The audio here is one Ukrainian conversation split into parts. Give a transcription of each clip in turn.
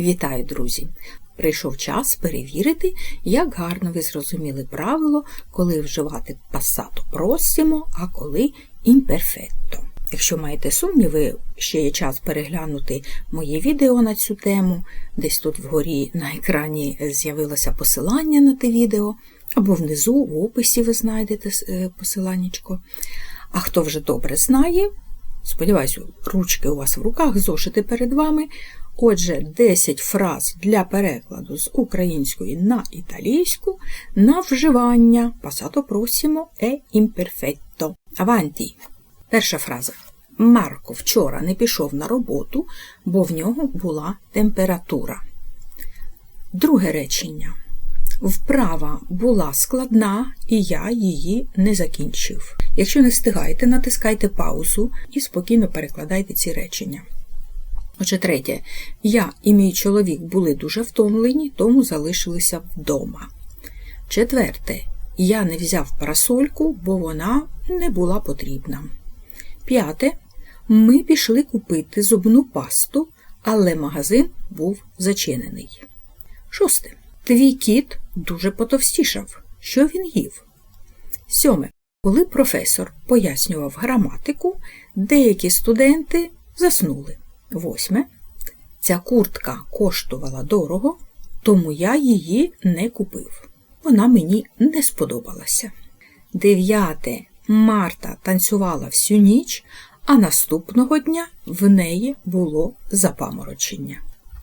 Вітаю, друзі! Прийшов час перевірити, як гарно ви зрозуміли правило, коли вживати пасато просимо, а коли імперфетто. Якщо маєте сумніви, ще є час переглянути моє відео на цю тему. Десь тут вгорі на екрані з'явилося посилання на те відео, або внизу в описі ви знайдете е, посиланнячко. А хто вже добре знає, сподіваюся, ручки у вас в руках, зошити перед вами. Отже, 10 фраз для перекладу з української на італійську на вживання passato prossimo e imperfetto. Аванті. Перша фраза. Марко вчора не пішов на роботу, бо в нього була температура. Друге речення. Вправа була складна, і я її не закінчив. Якщо не встигаєте, натискайте паузу і спокійно перекладайте ці речення. Отже, третє, я і мій чоловік були дуже втомлені, тому залишилися вдома. Четверте, я не взяв парасольку, бо вона не була потрібна. П'яте. Ми пішли купити зубну пасту, але магазин був зачинений. Шосте. Твій кіт дуже потовстішав. Що він їв? Сьоме. Коли професор пояснював граматику, деякі студенти заснули. Восьме. Ця куртка коштувала дорого, тому я її не купив. Вона мені не сподобалася. Дев'яте. Марта танцювала всю ніч, а наступного дня в неї було запаморочення.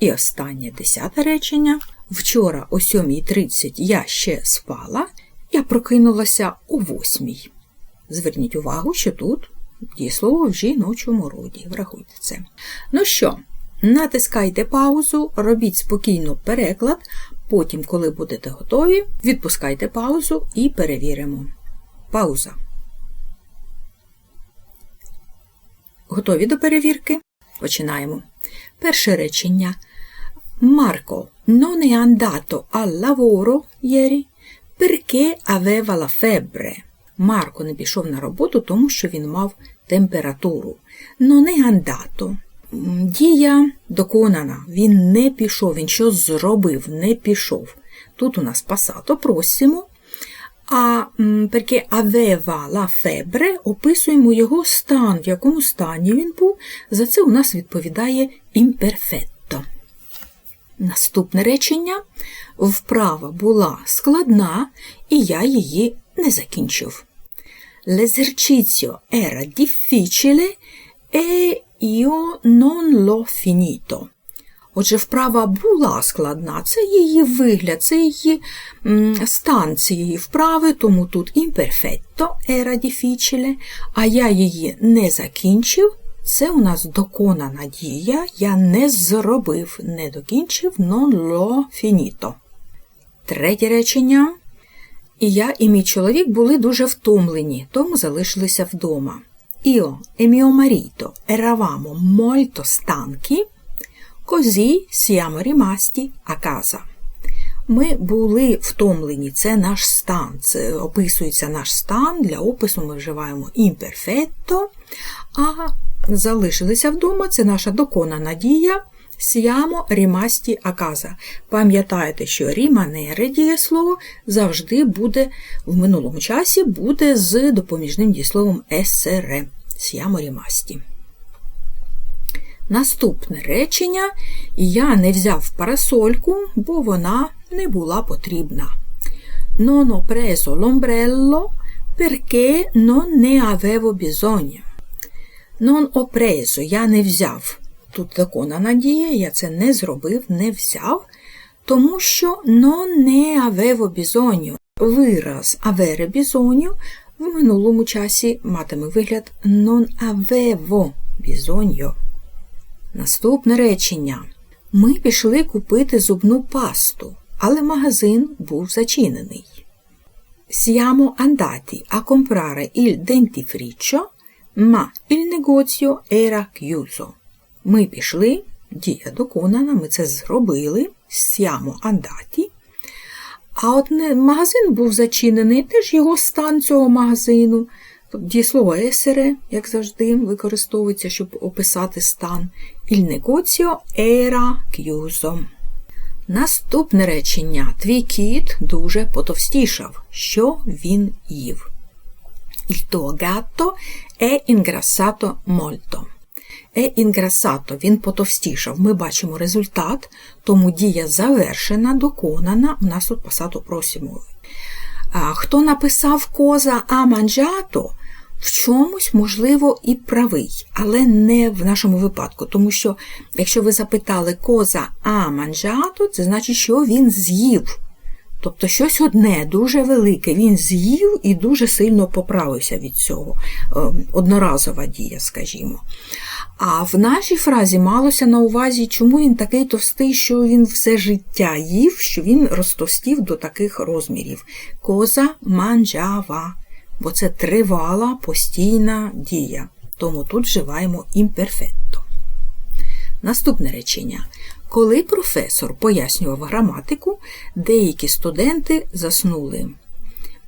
І останнє десяте речення. Вчора о 7.30 я ще спала, я прокинулася о 8. Зверніть увагу, що тут дієслово в жіночому роді. Врахуйте це. Ну що, натискайте паузу, робіть спокійно переклад, потім, коли будете готові, відпускайте паузу і перевіримо. Пауза. Готові до перевірки? Починаємо. Перше речення. Marco non è andato al lavoro ieri perché aveva la febbre. Марко не пішов на роботу, тому що він мав температуру. Non è andato. Дія доконана. Він не пішов, він що зробив, не пішов. Тут у нас пасато просимо. А perché aveva la febbre описуємо його стан, в якому стані він був. За це у нас відповідає imperfetto. Наступне речення. Вправа була складна, і я її не закінчив. L'esercizio era difficile e io non l'ho finito. Отже, вправа була складна, це її вигляд, це її стан цієї вправи, тому тут imperfetto era difficile, а я її не закінчив. Це у нас доконана дія, я не зробив, не докінчив, non l'ho finito. Третє речення. І я, і мій чоловік були дуже втомлені, тому залишилися вдома. E mio marito eravamo molto stanchi, così siamo rimasti. Ми були втомлені, це наш стан, це описується наш стан, для опису ми вживаємо imperfetto, а залишилися вдома це наша доконана дія. Сіямо рімасті аказа. Пам'ятайте, що ріманере дієслово завжди буде в минулому часі буде з допоміжним дієсловом есере. Сіямо рімасті. Наступне речення я не взяв парасольку, бо вона не була потрібна. Non ho preso l'ombrello perché non ne avevo bisogno. Non ho preso, я не взяв. Тут доконана дія, я це не зробив, не взяв, тому що non ne avevo bisogno. Вираз avere bisogno в минулому часі матиме вигляд non avevo bisogno. Наступне речення. Ми пішли купити зубну пасту, але магазин був зачинений. Siamo andati a comprare il dentifricio, ma il negozio era chiuso. Ми пішли, дія доконана, ми це зробили, siamo andati. А от магазин був зачинений, теж його стан цього магазину. Дієслово есере, як завжди, використовується, щоб описати стан. Il negozio era chiuso. Наступне речення. Твій кіт дуже потовстішав. Що він їв? Il tuo gatto è ingrassato molto. È ingrassato, він потовстішав. Ми бачимо результат, тому дія завершена, доконана. У нас тут пасато просимо. Хто написав коза а манджато, в чомусь, можливо, і правий, але не в нашому випадку. Тому що, якщо ви запитали коза а манджато, це значить, що він з'їв. Тобто щось одне, дуже велике, він з'їв і дуже сильно поправився від цього. Ем, одноразова дія, скажімо. А в нашій фразі малося на увазі, чому він такий товстий, що він все життя їв, що він розтостів до таких розмірів. Коза манджава, бо це тривала постійна дія. Тому тут вживаємо імперфетто. Наступне речення. Коли професор пояснював граматику, деякі студенти заснули.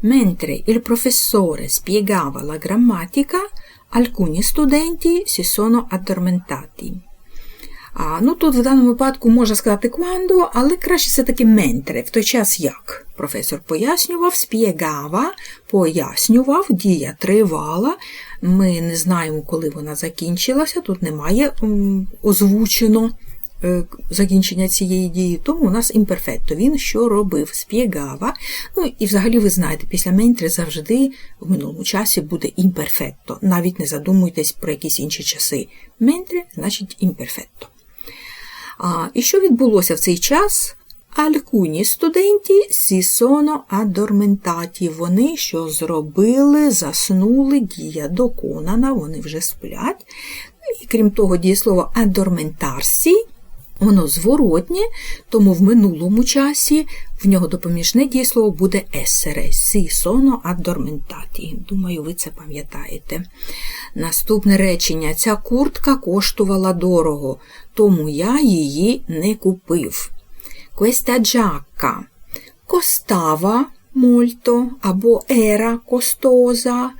Mentre il professore spiegava la grammatica, alcuni studenti si sono addormentati. А, ну Тут в даному випадку можна сказати quando, але краще все-таки mentre, в той час як. Професор пояснював, сп'єгава, пояснював, дія тривала. Ми не знаємо, коли вона закінчилася, тут немає озвучено. Е, закінчення цієї дії, тому у нас імперфетто. Він що робив? Сп'єгава. Ну і взагалі ви знаєте, після ментри завжди в минулому часі буде імперфетто. Навіть не задумуйтесь про якісь інші часи. Ментре значить імперфетто. А, І що відбулося в цей час? Алькуні студенті сі соно адорментаті. Вони що зробили, заснули, дія доконана, вони вже сплять. І крім того, дієслово адорментарсі Воно зворотнє, тому в минулому часі в нього допоміжне дієслово буде essere, si sono addormentati. Думаю, ви це пам'ятаєте. Наступне речення: ця куртка коштувала дорого, тому я її не купив. Questa giacca costava molto або era costosa.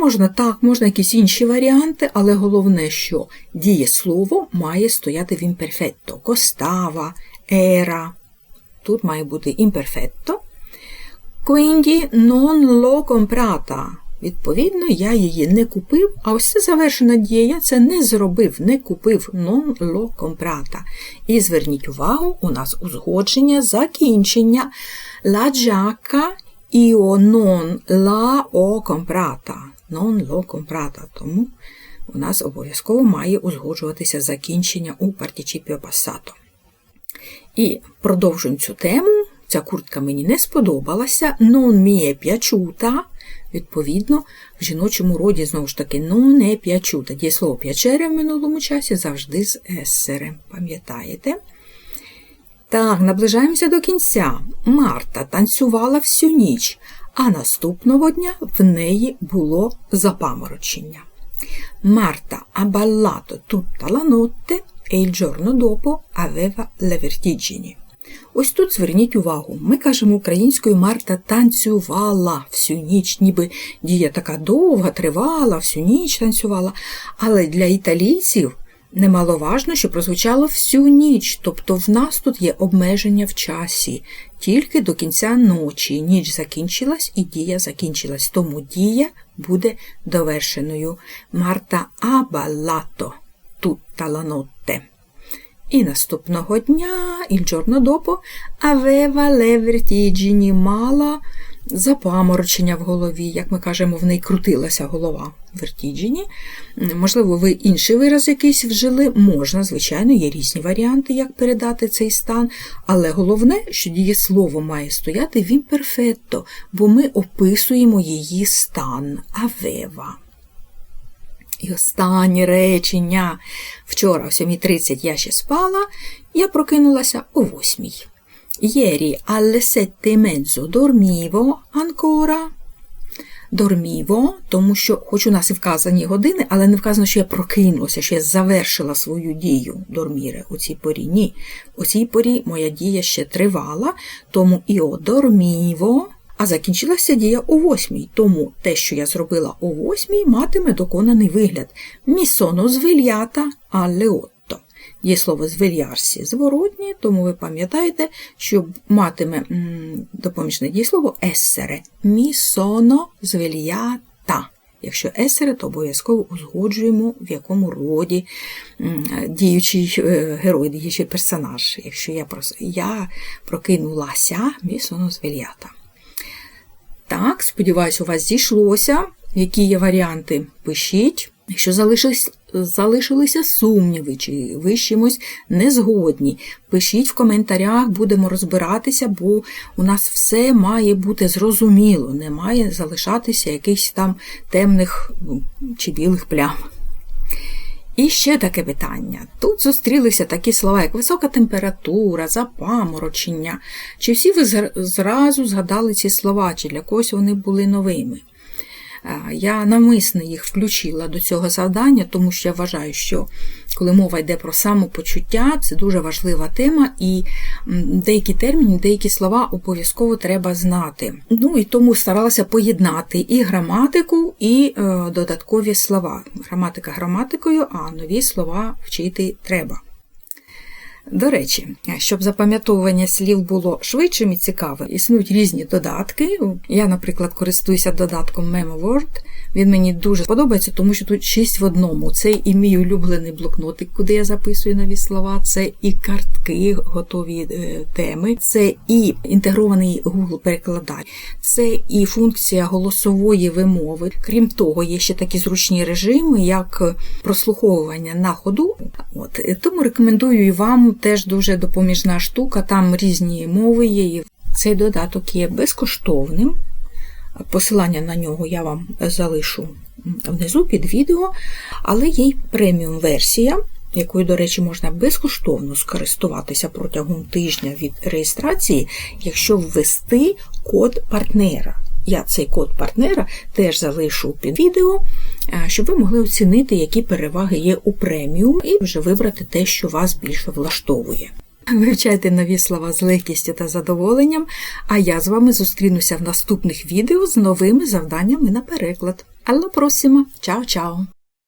Можна так, можна якісь інші варіанти, але головне, що дієслово має стояти в імперфетто. Костава, ера. Тут має бути імперфетто. Quindi non l'ho comprata. Відповідно, я її не купив, а ось це завершена дія, це не зробив, не купив non l'ho comprata. І зверніть увагу, у нас узгодження, закінчення. La giacca Io non la ho comprata. Non l'ho comprata. Тому у нас обов'язково має узгоджуватися закінчення у партічіпіо пасато. І продовжуємо цю тему. Ця куртка мені не сподобалася. Non mi è piaciuta. Відповідно, в жіночому роді, знову ж таки, non è piaciuta. Дієслово п'ячере в минулому часі завжди з есерем. Пам'ятаєте? Так, наближаємося до кінця. Марта танцювала всю ніч, а наступного дня в неї було запаморочення. Марта ha ballato tutta la notte e il giorno dopo aveva le vertigini. Ось тут зверніть увагу, ми кажемо українською Марта танцювала всю ніч, ніби дія така довга, тривала, всю ніч танцювала. Але для італійців Немаловажно, що прозвучало всю ніч, тобто в нас тут є обмеження в часі, тільки до кінця ночі. Ніч закінчилась і дія закінчилась, тому дія буде довершеною. Марта абалато la notte. І наступного дня il giorno dopo aveva le запаморочення в голові, як ми кажемо, в неї крутилася голова вертіджені. Можливо, ви інший вираз якийсь вжили, можна, звичайно, є різні варіанти, як передати цей стан. Але головне, що дієслово має стояти в імперфетто, бо ми описуємо її стан авева. І останнє речення. Вчора о 7.30 я ще спала, я прокинулася о 8.00. Ieri alle sette e mezzo dormivo ancora. Dormivo, тому що, хоч у нас і вказані години, але не вказано, що я прокинулася, що я завершила свою дію дорміре у цій порі. Ні. У цій порі моя дія ще тривала, тому іо dormivo а закінчилася дія у восьмій, тому те, що я зробила у восьмій, матиме доконаний вигляд. Sono svegliata alle otto. Є слово звельярсі зворотні, тому ви пам'ятаєте, що матиме допоміжне дієслово ессере. Sono svegliata. Якщо есере, то обов'язково узгоджуємо, в якому роді діючий е, герой, діючий персонаж. Якщо я, прос... я прокинулася, svegliata. Так, сподіваюся, у вас зійшлося. Які є варіанти? Пишіть. Якщо залишились, залишилися сумніви, чи ви з чимось не згодні, пишіть в коментарях, будемо розбиратися, бо у нас все має бути зрозуміло, не має залишатися якихось там темних ну, чи білих плям. І ще таке питання. Тут зустрілися такі слова, як висока температура, запаморочення. Чи всі ви зразу згадали ці слова, чи для когось вони були новими? Я навмисно їх включила до цього завдання, тому що я вважаю, що коли мова йде про самопочуття, це дуже важлива тема, і деякі терміни, деякі слова обов'язково треба знати. Ну і тому старалася поєднати і граматику, і е, додаткові слова. Граматика граматикою, а нові слова вчити треба. До речі, щоб запам'ятовування слів було швидшим і цікавим, існують різні додатки. Я, наприклад, користуюся додатком MemoWord. Він мені дуже подобається, тому що тут шість в одному. Це і мій улюблений блокнотик, куди я записую нові слова, це і картки, готові е, теми, це і інтегрований Google перекладач, це і функція голосової вимови. Крім того, є ще такі зручні режими, як прослуховування на ходу. От тому рекомендую вам теж дуже допоміжна штука. Там різні мови є. Цей додаток є безкоштовним. Посилання на нього я вам залишу внизу під відео, але є й преміум версія, якою, до речі, можна безкоштовно скористуватися протягом тижня від реєстрації, якщо ввести код партнера. Я цей код партнера теж залишу під відео, щоб ви могли оцінити, які переваги є у преміум, і вже вибрати те, що вас більше влаштовує. Вивчайте нові слова з легкістю та задоволенням, а я з вами зустрінуся в наступних відео з новими завданнями на переклад. Алла просимо! Чао-чао!